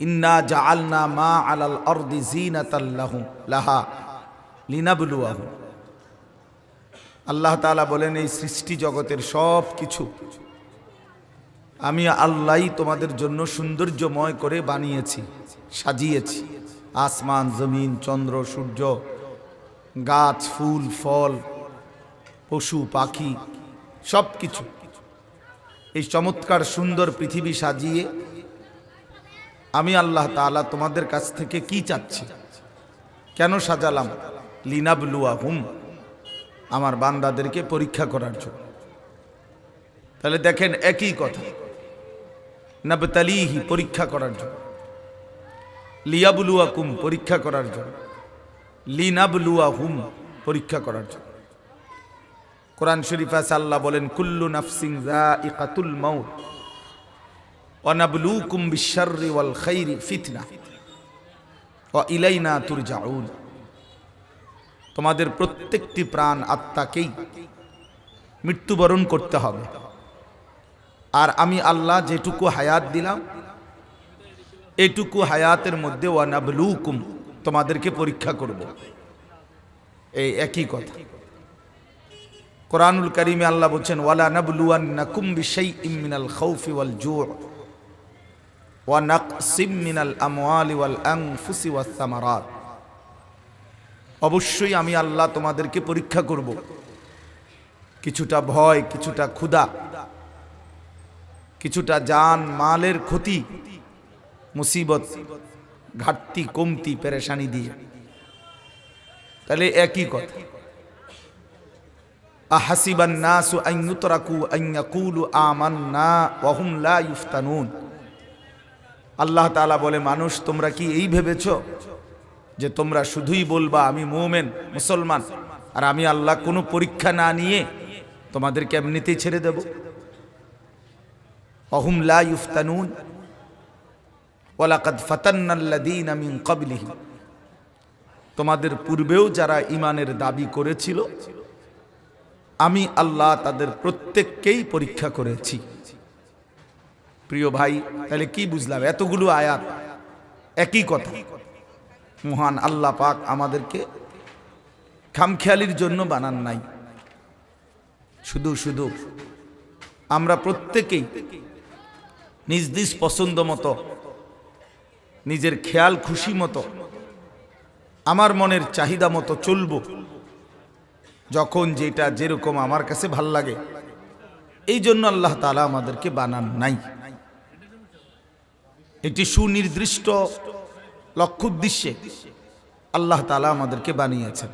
ইন্না জাআলনা মা আলাল আরদি জিনাতাল্লাহু লাহা লিনাবলুয়াহু। আল্লাহ তাআলা বলেন, এই সৃষ্টি জগতের সব কিছু আমি আল্লাহই তোমাদের জন্য সৌন্দর্যময় করে বানিয়েছি, সাজিয়েছি। আসমান, জমিন, চন্দ্র, সূর্য, গাছ, ফুল, ফল, পশু, পাখি সব কিছু এই চমৎকার সুন্দর পৃথিবী সাজিয়ে আমি আল্লাহ তাআলা তোমাদের কাছ থেকে কি চাচ্ছি? কেন সাজালাম? লিনাবলুয়া হুম আমার বান্দাদেরকে পরীক্ষা করার জন্য। তাহলে দেখেন একই কথা। নাবতালিহি, পরীক্ষা করার জন্য। লিয়াবলুয়া কুম পরীক্ষা করার জন্য। লিনাবলুয়া হুম পরীক্ষা করার জন্য। কোরআন শরীফ আছে, আল্লাহ বলেন, কুল্লু নাফসিং ইকাতুল মাউত। ওয়ানাবলুকুম বিশাররি ওয়াল খাইরি ফিতনা ওয়া ইলাইনা তুরজাউন তোমাদের প্রত্যেকটি প্রাণ আত্মাকেই মৃত্যুবরণ করতে হবে। আর আমি আল্লাহ যেটুকু হায়াত দিলাম, এটুকু হায়াতের মধ্যে ওয়ানাবলুকুম, তোমাদেরকে পরীক্ষা করব। এই একই কথা। কোরআনুল করিমে আল্লাহ বলছেন ওয়ালা নাবলুয়ান্নাকুম বিশাইইম মিনাল খাউফি ওয়াল জু' ওয়া নাকসিম অবশ্যই আমি আল্লাহ তোমাদেরকে পরীক্ষা করব। কিছুটা ভয়, কিছুটা ক্ষুধা, কিছুটা জান মালের ক্ষতি, মুসিবত, ঘাটতি, কমতি, পেরেশানি দিয়ে। তাহলে একই কথা। আহাসিবান নাসু আন ইউতরাকু আমান্না ওয়া হুম লা ইফতানুন আল্লাহ তালা বলে, মানুষ, তোমরা কি এই ভেবেছ যে তোমরা শুধুই বলবা, আমি মুমেন, মুসলমান, আর আমি আল্লাহ কোনো পরীক্ষা না নিয়ে তোমাদেরকে এমনিতেই ছেড়ে দেব? অহুম লা ইফতানুন ওয়ালাকাদ ফাতান্নাল্লাযীনা মিন ক্বাবলিহিম। তোমাদের পূর্বেও যারা ইমানের দাবি করেছিল, আমি আল্লাহ তাদের প্রত্যেককেই পরীক্ষা করেছি। প্রিয় ভাই, তাহলে কি বুঝলাম? এতগুলো আয়াত একই কথা। মহান আল্লাহ পাক আমাদেরকে খামখেয়ালির জন্য বানান নাই। শুধু শুধু আমরা প্রত্যেকেই নিজ নিজ পছন্দ মতো, নিজের খেয়াল খুশি মতো, আমার মনের চাহিদা মতো চলব। যখন যেটা যেরকম আমার কাছে ভালো লাগে, এই জন্য আল্লাহ তালা আমাদেরকে বানান নাই। এটি সুনির্দিষ্ট লক্ষ্য উদ্দেশ্যে আল্লাহ তালা আমাদেরকে বানিয়েছেন।